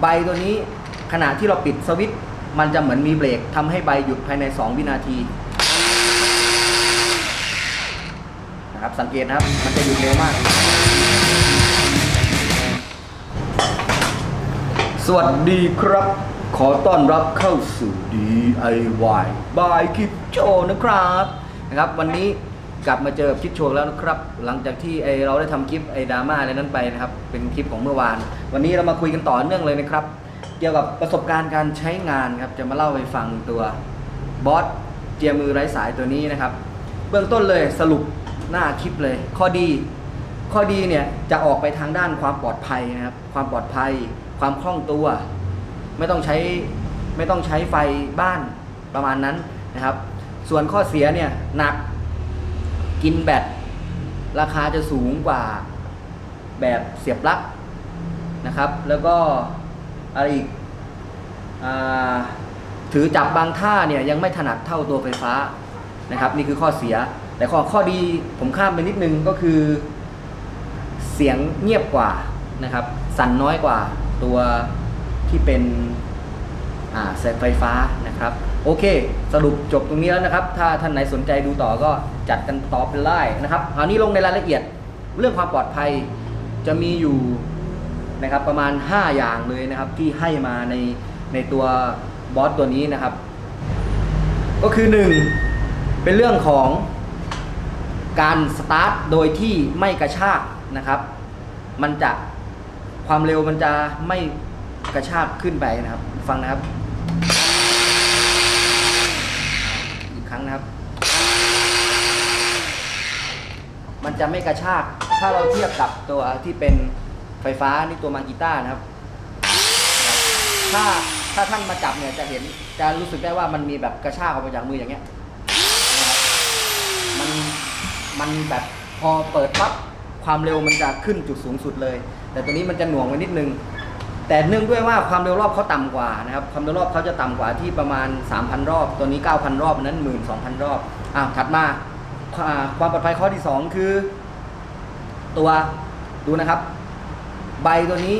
ใบตัวนี้ขณะที่เราปิดสวิตช์มันจะเหมือนมีเบรกทำให้ใบหยุดภายใน 2 วินาทีนะครับสังเกตนะครับ มันจะหยุดเร็วมาก สวัสดีครับ ขอต้อนรับเข้าสู่ DIY by คิดโชนะครับนะครับ วันนี้ กลับมาเจอกับคิดโชแล้วนะครับ หลังจากที่ไอเราได้ทำคลิปไอดราม่าอะไรนั้นไปนะครับ เป็นคลิปของเมื่อวาน วันนี้เรามาคุยกันต่อเนื่องเลยนะครับ เกี่ยวกับประสบการณ์การใช้งานครับ จะมาเล่าให้ฟังตัวบอสเจียมือไร้สายตัวนี้นะครับ เบื้องต้นเลยสรุปหน้าคลิปเลย ข้อดี ข้อดีเนี่ยจะออกไปทางด้านความปลอดภัยนะครับ ความปลอดภัย ความคล่องตัว ไม่ต้องใช้ไม่ต้องใช้ไฟบ้านประมาณนั้นนะครับ ส่วนข้อเสียเนี่ยหนัก กินแบตราคาจะสูงกว่าแบบเสียบปลั๊กนะครับ แล้วก็อะไรอีกอถือจับบางท่าเนี่ยยังไม่ถนัดเท่าตัวไฟฟ้านะครับ นี่คือข้อเสีย แต่ข้อข้อดีผมข้ามไปนิดนึงก็คือ เสียงเงียบกว่านะครับ สั่นน้อยกว่าตัวที่เป็น อ่าสายไฟฟ้านะครับ โอเค สรุปจบตรงนี้แล้วนะครับ ถ้าท่านไหนสนใจดูต่อก็จัดกันต่อเป็นไล่นะครับคราวนี้ลงในรายละเอียดเรื่องความปลอดภัยจะมีอยู่นะครับประมาณ 5 อย่างเลยนะครับที่ให้มาในในตัวบอสตัวนี้นะครับ ก็คือ 1 เป็นเรื่องของการสตาร์ทโดยที่ไม่กระชากนะครับ มันจะความเร็วมันจะไม่กระชากขึ้นไปนะครับ ฟังนะครับ อีกครั้งนะครับ มันจะไม่กระชาก ถ้าเราเทียบกับตัวที่เป็นไฟฟ้านี่ตัวมากีต้านะครับ ถ้าถ้าท่านมาจับเนี่ยจะเห็นจะรู้สึกได้ว่ามันมีแบบกระชากออกมาจากมืออย่างเงี้ยมันมันแบบพอเปิดปั๊บความเร็วมันจะขึ้นจุดสูงสุดเลย แต่ตัวนี้มันจะหน่วงไว้นิดนึง แต่เนื่องด้วยว่าความเร็วรอบเขาต่ำกว่านะครับความเร็วรอบเขาจะต่ำกว่าที่ประมาณ 3,000 รอบ ตัวนี้ 9,000 รอบอันนั้น 12,000 รอบอะถัดมา ความปลอดภัยข้อที่ 2 คือ ตัวดูนะครับ ใบตัวนี้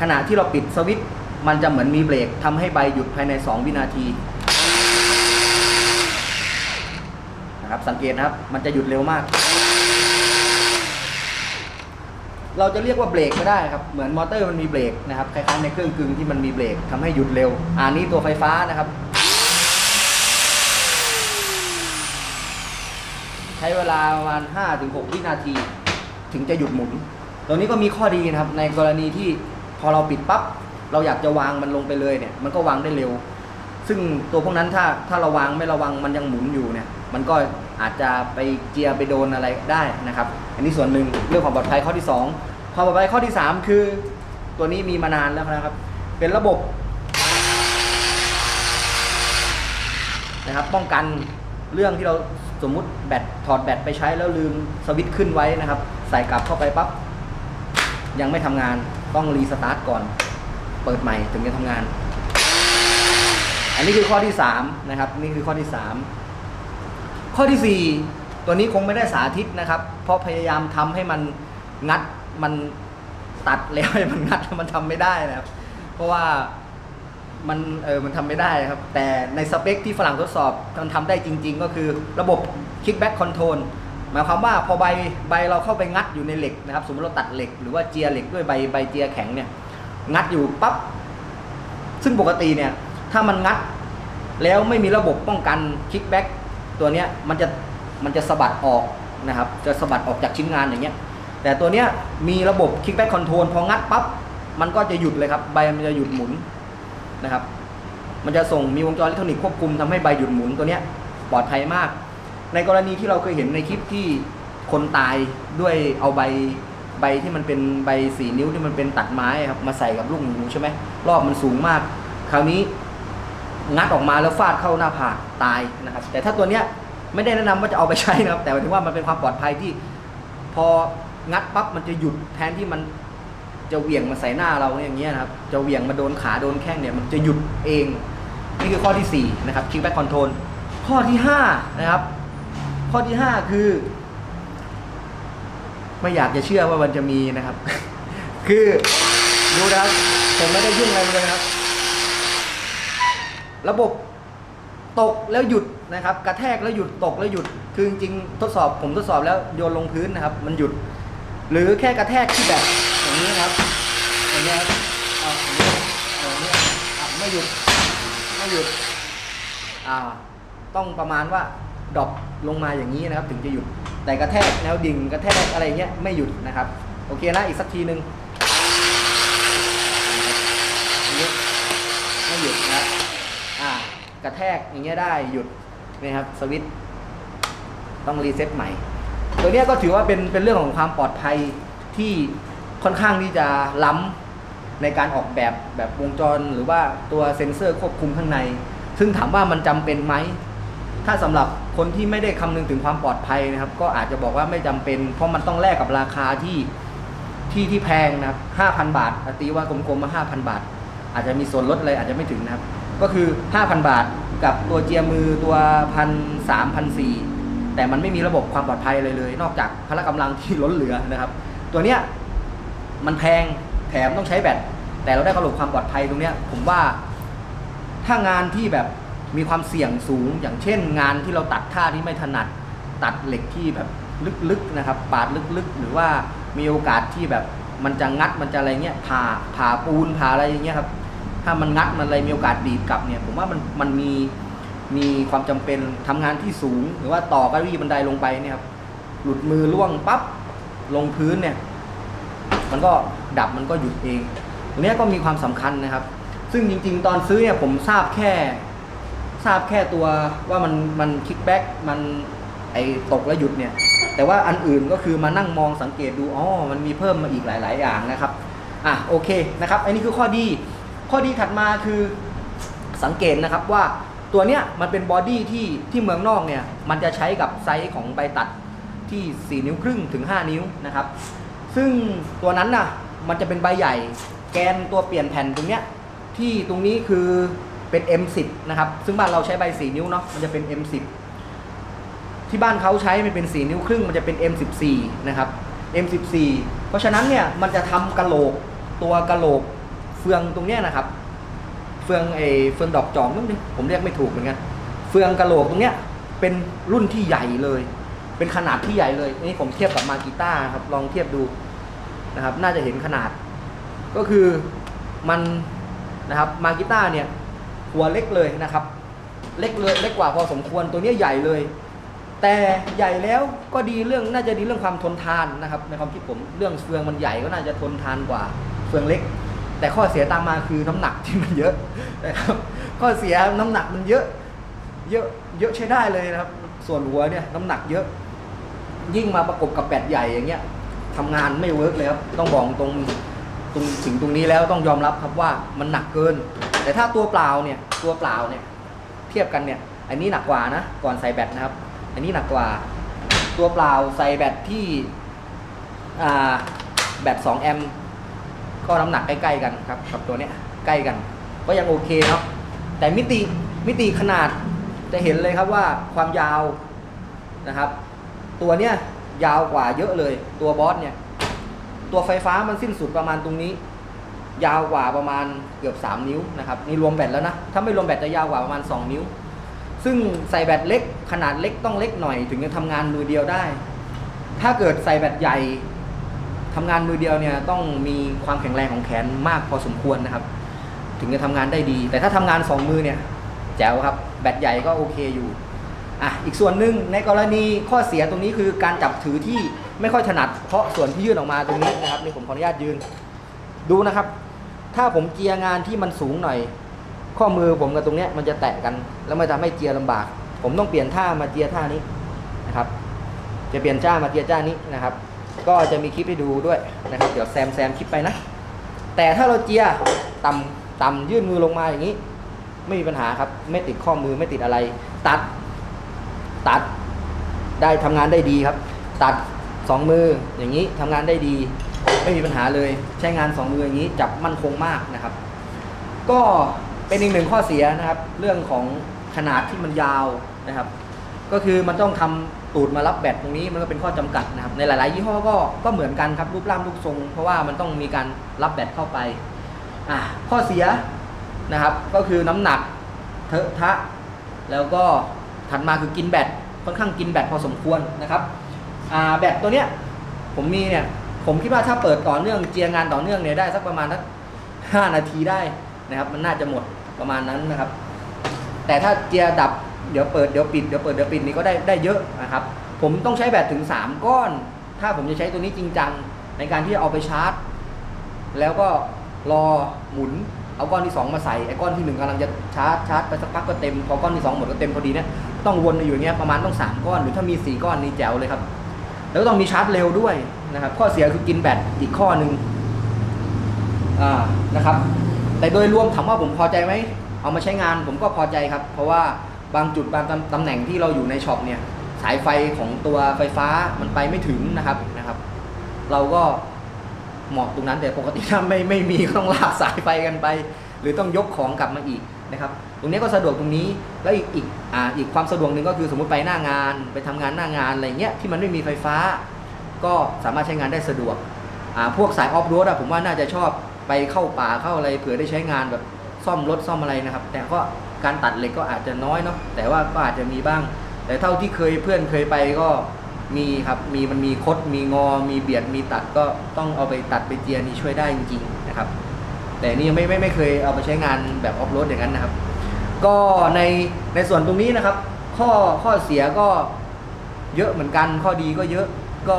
ขณะที่เราปิดสวิตช์มันจะเหมือนมีเบรกทำให้ใบหยุดภายใน 2 วินาทีนะครับสังเกตนะครับ มันจะหยุดเร็วมาก เราจะเรียกว่าเบรกก็ได้ครับ เหมือนมอเตอร์มันมีเบรกนะครับคล้ายๆในเครื่องกึ่งที่มันมีเบรกทำให้หยุดเร็วอ่านี่ตัวไฟฟ้านะครับ ใช้เวลาประมาณ 5-6 วินาที ถึงจะหยุดหมุน ตัวนี้ก็มีข้อดีนะครับ ในกรณีที่พอเราปิดปั๊บเราอยากจะวางมันลงไปเลยเนี่ย มันก็วางได้เร็ว ซึ่งตัวพวกนั้นถ้าถ้าเราวางไม่ระวังมันยังหมุนอยู่เนี่ย มันก็อาจจะไปเจียไปโดนอะไรได้นะครับ อันนี้ส่วนหนึ่งเรื่องความปลอดภัยข้อที่ 2 ความปลอดภัยข้อที่ 3 คือ ตัวนี้มีมานานแล้วนะครับ เป็นระบบนะครับป้องกัน เรื่องที่เราสมมุติแบตถอดแบตไปใช้แล้วลืมสวิตช์ขึ้นไว้นะครับ ใส่กลับเข้าไปปั๊บยังไม่ทำงานต้องรีสตาร์ทก่อน เปิดใหม่ถึงจะทำงาน อันนี้คือข้อที่3นะครับนี่คือข้อที่ 3 ข้อที่ 4 ตัวนี้คงไม่ได้สาธิตนะครับ เพราะพยายามทำให้มันงัดมันตัดแล้วให้มันงัดมันทำไม่ได้นะครับ เพราะว่า มันเออมันทำไม่ได้ครับ แต่ในสเปคที่ฝรั่งทดสอบมันทำได้จริง ๆ ก็คือระบบ kickback control หมายความว่าพอใบใบเราเข้าไปงัดอยู่ในเหล็กนะครับ สมมติเราตัดเหล็กหรือว่าเจียเหล็กด้วยใบใบเจียแข็งเนี่ย งัดอยู่ปั๊บซึ่งปกติเนี่ย ถ้ามันงัดแล้วไม่มีระบบป้องกันคิกแบ็กตัวเนี้ยมันจะมันจะสะบัดออกนะครับ จะสะบัดออกจากชิ้นงานอย่างเงี้ย แต่ตัวเนี้ยมีระบบคิกแบ็กคอนโทรลพองัดปั๊บมันก็จะหยุดเลยครับ ใบมันจะหยุดหมุน นะครับ มันจะส่งมีวงจรอิเล็กทรอนิกส์ควบคุมทำให้ใบหยุดหมุนตัวเนี้ยปลอดภัยมาก ในกรณีที่เราเคยเห็นในคลิปที่คนตายด้วยเอาใบใบที่มันเป็นใบสีนิ้วที่มันเป็นตัดไม้ครับมาใส่กับลูกหมูใช่ไหมรอบมันสูงมาก คราวนี้งัดออกมาแล้วฟาดเข้าหน้าผากตายนะครับ แต่ถ้าตัวเนี้ยไม่ได้แนะนำว่าจะเอาไปใช้นะครับ แต่หมายถึงว่ามันเป็นความปลอดภัยที่ พองัดปั๊บมันจะหยุดแทนที่มัน จะเหวี่ยงมาใส่หน้าเราเนี่ยอย่างเงี้ยนะครับ จะเหวี่ยงมาโดนขาโดนแข้งเนี่ยมันจะหยุดเอง นี่คือข้อที่ 4 นะครับ kickback control ข้อที่ 5 นะครับ ข้อที่ 5 คือ ไม่อยากจะเชื่อว่ามันจะมีนะครับ คือดูนะครับผมไม่ได้ยุ่งอะไรเลยนะครับ ระบบตกแล้วหยุดนะครับ กระแทกแล้วหยุดตกแล้วหยุด คือจริงๆทดสอบผมทดสอบแล้วโยนลงพื้นนะครับ มันหยุด หรือแค่กระแทกที่แบบ อย่างนี้ครับอย่างนี้ยครับเอาอย่างนี้เอาอย่างนี้อะไม่หยุดไม่หยุดอ่าต้องประมาณว่าดรอปลงมาอย่างนี้นะครับ ถึงจะหยุดแต่กระแทกแนวดิ่งกระแทกอะไรเงี้ยไม่หยุดนะครับ โอเคนะอีกสักทีหนึ่งอย่างนี้ไม่หยุดนะครับอ่ากระแทกอย่างเงี้ยได้หยุดนะครับสวิตช์ต้องรีเซ็ตใหม่ ตัวเนี้ยก็ถือว่าเป็นเป็นเรื่องของความปลอดภัยที่ ค่อนข้างที่จะล้ำในการออกแบบแบบวงจรหรือว่าตัวเซ็นเซอร์ควบคุมข้างใน ซึ่งถามว่ามันจำเป็นไหม ถ้าสำหรับคนที่ไม่ได้คำนึงถึงความปลอดภัยนะครับ ก็อาจจะบอกว่าไม่จำเป็น เพราะมันต้องแลกกับราคาที่ที่ที่แพงนะครับห้าพันบาทตีว่ากลมๆมาห้าพันบาท อาจจะมีส่วนลดอะไรอาจจะไม่ถึงนะครับ ก็คือ5,000บาทกับตัวเจียมือตัวพันสามพันสี่แต่มันไม่มีระบบความปลอดภัยเลยเลย นอกจากพละกำลังที่ล้นเหลือนะครับ ตัวเนี้ย มันแพงแถมต้องใช้แบตแต่เราได้กระบบความปลอดภัยตรงเนี้ยผมว่าถ้างานที่แบบมีความเสี่ยงสูง อย่างเช่น งานที่เราตัดท่าที่ไม่ถนัด ตัดเหล็กที่แบบลึกๆนะครับ ปาดลึกๆ หรือว่ามีโอกาสที่แบบมันจะงัดมันจะอะไรเงี้ยผ่าผ่าปูนผ่าอะไรอย่างเงี้ยครับถ้ามันงัดมันอะไรมีโอกาสดีดกลับเนี่ย ผมว่ามันมันมีมีความจำเป็นทำงานที่สูง หรือว่าต่อเก้าอี้บันไดลงไปเนี่ยครับหลุดมือล่วงปั๊บลงพื้นเนี่ย มันก็ดับมันก็หยุดเองตรงนี้ก็มีความสำคัญนะครับ ซึ่งจริง ๆ ตอนซื้อเนี่ยผมทราบแค่ ทราบแค่ตัวว่ามันมันคิกแบ็กมันไอตกแล้วหยุดเนี่ย แต่ว่าอันอื่นก็คือมานั่งมองสังเกตดูอ๋อมันมีเพิ่มมาอีกหลาย ๆ อย่างนะครับอะโอเคนะครับอันนี้คือข้อดี ข้อดีถัดมาคือสังเกตนะครับว่าตัวเนี้ยมันเป็นบอดี้ที่ที่เมืองนอกเนี่ยมันจะใช้กับไซส์ของใบตัดที่ 4 นิ้วครึ่งถึง 5 นิ้วนะครับ ซึ่งตัวนั้นน่ะมันจะเป็นใบใหญ่ แกนตัวเปลี่ยนแผ่นตรงเนี้ยที่ตรงนี้คือเป็น M10 นะครับ ซึ่งบ้านเราใช้ใบ 4 นิ้วเนาะมันจะเป็น M10 ที่บ้านเขาใช้มันเป็น 4 นิ้วครึ่งมันจะเป็น M14 นะครับ M14 เพราะฉะนั้นเนี่ยมันจะทำกะโหลกตัวกะโหลกเฟืองตรงเนี้ยนะครับ เฟืองไอเฟืองดอกจอกนิดนึงผมเรียกไม่ถูกเหมือนกันเฟืองกะโหลกตรงเนี้ยเป็นรุ่นที่ใหญ่เลย เป็นขนาดที่ใหญ่เลยนี่ผมเทียบกับมากิต้าครับ ลองเทียบดูนะครับ น่าจะเห็นขนาด ก็คือมันนะครับมากิต้าเนี่ยหัวเล็กเลยนะครับ เล็กเลยเล็กกว่าพอสมควรตัวเนี้ยใหญ่เลย แต่ใหญ่แล้วก็ดีเรื่องน่าจะดีเรื่องความทนทานนะครับในความคิดผมเรื่องเฟืองมันใหญ่ก็น่าจะทนทานกว่าเฟืองเล็ก แต่ข้อเสียตามมาคือน้ำหนักที่มันเยอะนะครับข้อเสียน้ำหนักมันเยอะ เยอะเยอะใช้ได้เลยนะครับ ส่วนหัวเนี่ยน้ำหนักเยอะ ยิ่งมาประกบกับแบตใหญ่อย่างเงี้ยทำงานไม่เวิร์กเลยครับต้องบอกตรงตรงถึงตรงนี้แล้วต้องยอมรับครับว่ามันหนักเกิน แต่ถ้าตัวเปล่าเนี่ยตัวเปล่าเนี่ยเทียบกันเนี่ยอันนี้หนักกว่านะก่อนใส่แบตนะครับ อันนี้หนักกว่าตัวเปล่าใส่แบตที่แบต2แอมป์ก็น้ำหนักใกล้ๆกันครับกับตัวเนี้ยใกล้กัน ก็ยังโอเคเนาะแต่มิติมิติขนาดจะเห็นเลยครับว่าความยาวนะครับ ตัวเนี้ยยาวกว่าเยอะเลย ตัวบอสเนี่ย ตัวไฟฟ้ามันสิ้นสุดประมาณตรงนี้ ยาวกว่าประมาณเกือบ 3 นิ้วนะครับนี่รวมแบตแล้วนะ ถ้าไม่รวมแบตจะยาวกว่าประมาณ 2 นิ้ว ซึ่งใส่แบตเล็กขนาดเล็กต้องเล็กหน่อย ถึงจะทำงานมือเดียวได้ ถ้าเกิดใส่แบตใหญ่ทำงานมือเดียวเนี่ยต้องมีความแข็งแรงของแขนมากพอสมควรนะครับ ถึงจะทำงานได้ดี แต่ถ้าทำงานสองมือเนี่ยแจ๋วครับแบตใหญ่ก็โอเคอยู่ อะอีกส่วนหนึ่งในกรณีข้อเสียตรงนี้คือการจับถือที่ไม่ค่อยถนัด เพราะส่วนที่ยื่นออกมาตรงนี้นะครับนี่ผมขออนุญาตยืน ดูนะครับ ถ้าผมเจียงานที่มันสูงหน่อย ข้อมือผมกับตรงเนี้ยมันจะแตะกัน แล้วมันทำให้เจียลำบาก ผมต้องเปลี่ยนท่ามาเจียท่านี้นะครับ จะเปลี่ยนจ้ามาเจียจ้านี้นะครับ ก็จะมีคลิปให้ดูด้วยนะครับ เดี๋ยวแซมแซมคลิปไปนะแต่ถ้าเราเจียต่ำต่ำยื่นมือลงมาอย่างนี้ ไม่มีปัญหาครับ ไม่ติดข้อมือไม่ติดอะไร ตัด ตัดได้ทำงานได้ดีครับ ตัดสองมืออย่างนี้ทำงานได้ดี ไม่มีปัญหาเลยใช้งานสองมืออย่างนี้จับมั่นคงมากนะครับ ก็เป็นอีกหนึ่งข้อเสียนะครับ เรื่องของขนาดที่มันยาวนะครับ ก็คือมันต้องทำตูดมารับแบตตรงนี้มันก็เป็นข้อจำกัดนะครับ ในหลาย ๆ ยี่ห้อก็ก็เหมือนกันครับรูปร่างรูปทรง เพราะว่ามันต้องมีการรับแบตเข้าไปอะข้อเสียนะครับ ก็คือน้ำหนักเทอะทะแล้วก็ ถัดมาคือกินแบตค่อนข้างกินแบตพอสมควรนะครับแบตตัวเนี้ยผมมีเนี่ยผมคิดว่าถ้าเปิดต่อเนื่องเจียงานต่อเนื่องเนี่ยได้สักประมาณสักห้านาทีได้นะครับ มันน่าจะหมดประมาณนั้นนะครับ แต่ถ้าเจียดับเดี๋ยวเปิดเดี๋ยวปิดเดี๋ยวเปิดเดี๋ยวปิดนี่ก็ได้ได้เยอะนะครับ ผมต้องใช้แบตถึง 3 ก้อน ถ้าผมจะใช้ตัวนี้จริงจังในการที่จะเอาไปชาร์จ แล้วก็รอหมุนเอาก้อนที่ 2 มาใส่ไอ้ก้อนที่1กำลังจะชาร์จชาร์จไปสักพักก็เต็มพอก้อนที่ 2 หมดก็เต็มพอดีเนี่ย ต้องวนอยู่อย่างเงี้ยประมาณต้อง 3 ก้อน หรือถ้ามี 4 ก้อนนี่แจ๋วเลยครับ แล้วก็ต้องมีชาร์จเร็วด้วยนะครับข้อเสียคือกินแบตอีกข้อหนึ่งอ่านะครับ แต่โดยรวมถามว่าผมพอใจไหมเอามาใช้งานผมก็พอใจครับ เพราะว่าบางจุดบางตำตำแหน่งที่เราอยู่ในช็อปเนี่ยสายไฟของตัวไฟฟ้ามันไปไม่ถึงนะครับนะครับ เราก็เหมาะตรงนั้นแต่ปกติถ้าไม่ไม่มีก็ต้องลากสายไฟกันไป หรือต้องยกของกลับมาอีก นะครับตรงนี้ก็สะดวกตรงนี้แล้วอีกอีกอ่าอีกความสะดวกหนึ่งก็คือสมมติไปหน้างานไปทำงานหน้างานอะไรเงี้ยที่มันไม่มีไฟฟ้า ก็สามารถใช้งานได้สะดวกอ่าพวกสายออฟโรดอะผมว่าน่าจะชอบไปเข้าป่าเข้าอะไรเผื่อได้ใช้งานแบบซ่อมรถซ่อมอะไรนะครับ แต่ก็การตัดเหล็กก็อาจจะน้อยเนาะแต่ว่าก็อาจจะมีบ้าง แต่เท่าที่เคยเพื่อนเคยไปก็มีครับมีมันมีคดมีงอ มีเบียดมีตัดก็ต้องเอาไปตัดไปเจียนี่ช่วยได้จริงๆนะครับ แต่นี่ยังไม่ไม่ไม่เคยเอาไปใช้งานแบบออฟโรดอย่างนั้นนะครับ ก็ในในส่วนตรงนี้นะครับ ข้อข้อเสียก็เยอะเหมือนกันข้อดีก็เยอะก็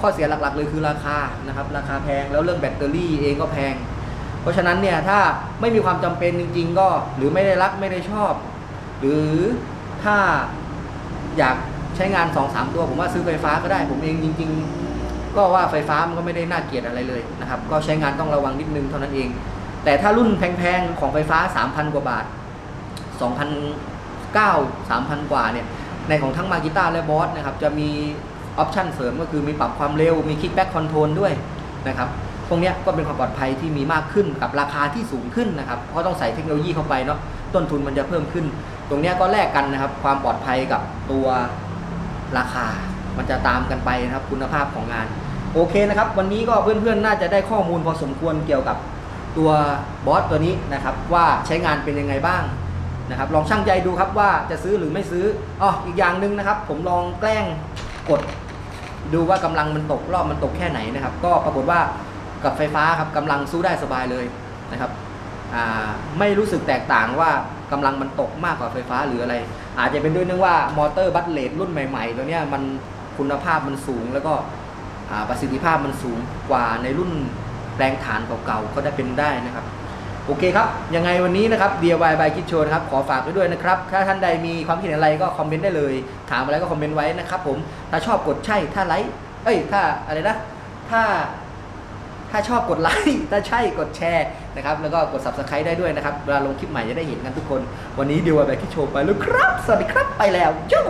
ข้อเสียหลักๆ เลยคือราคานะครับ ราคาแพงแล้วเรื่องแบตเตอรี่เองก็แพง เพราะฉะนั้นเนี่ยถ้าไม่มีความจำเป็นจริง ๆ ก็หรือไม่ได้รักไม่ได้ชอบ หรือถ้าอยากใช้งาน2-3ตัว ผมว่าซื้อไฟฟ้าก็ได้ ผมเองจริง ๆ ก็ว่าไฟฟ้ามันก็ไม่ได้น่าเกลียดอะไรเลยนะครับ ก็ใช้งานต้องระวังนิดนึงเท่านั้นเอง แต่ถ้ารุ่นแพงๆ ของไฟฟ้า 3,000 กว่าบาท 2,009 3,000 กว่าเนี่ย ในของทั้งมากิต้าและบอสนะครับ จะมีออปชันเสริมก็คือมีปรับความเร็ว มีคิกแบ็ k คอนโทรลด้วยนะครับ พวกนี้ก็เป็นความปลอดภัยที่มีมากขึ้นกับราคาที่สูงขึ้นนะครับ เพราะต้องใส่เทคโนโลยีเข้าไปเนาะ ต้นทุนมันจะเพิ่มขึ้น ตรงนี้ก็แลกกันนะครับ ความปลอดภัยกับตัวราคา มันจะตามกันไปนะครับ คุณภาพของงาน โอเคนะครับ วันนี้ก็เพื่อนๆ น่าจะได้ข้อมูลพอสมควรเกี่ยวกับ ตัวบอสตัวนี้นะครับว่าใช้งานเป็นยังไงบ้างนะครับลองช่างใจดูครับว่าจะซื้อหรือไม่ซื้ออ๋ออีกอย่างหนึ่งนะครับ ผมลองแกล้งกด ดูว่ากำลังมันตกรอบมันตกแค่ไหนนะครับ ก็ปรากฏว่ากับไฟฟ้าครับกำลังสู้ได้สบายเลยนะครับไม่รู้สึกแตกต่างว่ากำลังมันตกมากกว่าไฟฟ้าหรืออะไร อาจจะเป็นด้วยเนื่องว่ามอเตอร์บัตเลดรุ่นใหม่ๆ ตัวนี้มันคุณภาพมันสูงแล้วก็ประสิทธิภาพมันสูงกว่าในรุ่น แปลงฐานเก่าๆ ก็ได้เป็นได้นะครับ โอเคครับ ยังไงวันนี้นะครับ DIY by Kid Show นะครับ ขอฝากไว้ด้วยนะครับ ถ้าท่านใดมีความคิดเห็นอะไรก็คอมเมนต์ได้เลย ถามอะไรก็คอมเมนต์ไว้นะครับผม ถ้าชอบกดใช่ ถ้าไลค์ เอ้ย ถ้าอะไรนะ ถ้าถ้าชอบกดไลค์ ถ้าใช่กดแชร์นะครับ แล้วก็กด subscribe ได้ด้วยนะครับ เวลาลงคลิปใหม่จะได้เห็นกันทุกคน วันนี้ DIY by Kid Show ไปแล้วครับ สวัสดีครับ ไปแล้วจู้